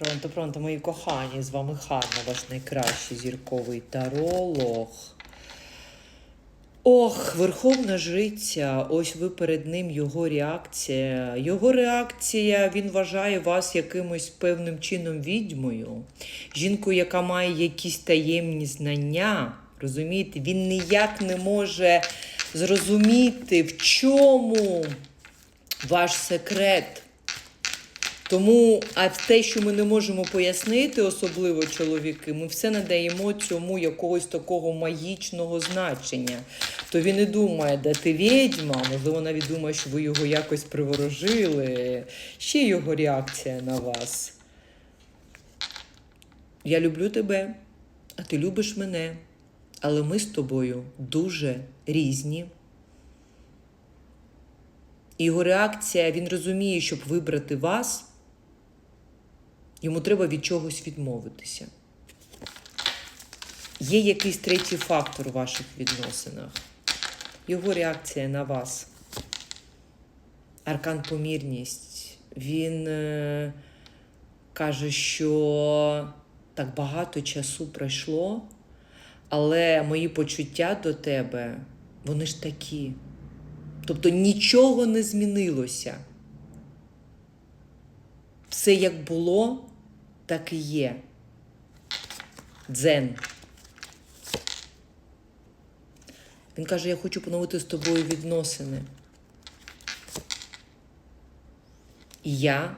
Пронто, пронто, мої кохані, з вами Ханна, ваш найкращий зірковий таролог. Ох, Верховна Жриця, ось ви перед ним його реакція. Його реакція, він вважає вас якимось певним чином відьмою. Жінкою, яка має якісь таємні знання. Розумієте, він ніяк не може зрозуміти, в чому ваш секрет. Тому, а те, що ми не можемо пояснити, особливо чоловіки, ми все надаємо цьому якогось такого магічного значення. То він і думає, де ти відьма, можливо, навіть думає, що ви його якось приворожили. Ще його реакція на вас. Я люблю тебе, а ти любиш мене. Але ми з тобою дуже різні. Його реакція, він розуміє, щоб вибрати вас, йому треба від чогось відмовитися. Є якийсь третій фактор у ваших відносинах. Його реакція на вас. Аркан помірність. Він е, каже, що так багато часу пройшло, але мої почуття до тебе, вони ж такі. Тобто нічого не змінилося. Все як було, так і є. Дзен. Він каже: я хочу поновити з тобою відносини. І я,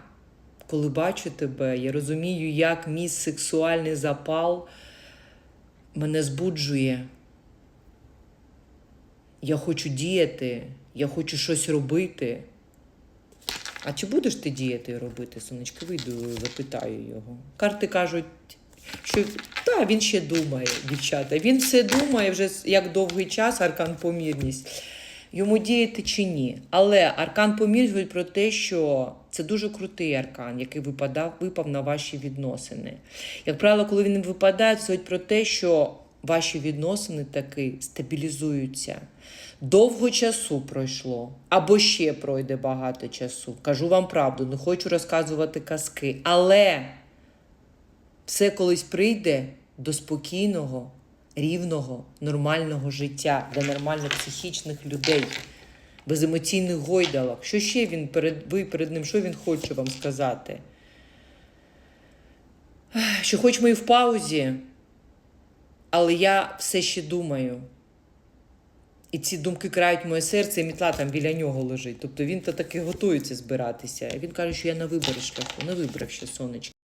коли бачу тебе, я розумію, як мій сексуальний запал мене збуджує. Я хочу діяти, я хочу щось робити. А чи будеш ти діяти і робити, сонечко? Вийду, запитаю його. Карти кажуть, що та, він ще думає, дівчата. Він все думає вже як довгий час, аркан помірність. Йому діяти чи ні. Але аркан помірність про те, що це дуже крутий аркан, який випадав, випав на ваші відносини. Як правило, коли він випадає, це про те, що ваші відносини таки стабілізуються. Довго часу пройшло, або ще пройде багато часу. Кажу вам правду, не хочу розказувати казки. Але все колись прийде до спокійного, рівного, нормального життя для нормальних психічних людей, без емоційних гойдалок. Що ще він перед ви перед ним? Що він хоче вам сказати? Що хоч ми і в паузі, але я все ще думаю. І ці думки крають моє серце, і мітла там біля нього лежить. Тобто він то таки готується збиратися. І він каже, що я на виборі шляху, не вибрав ще сонечки.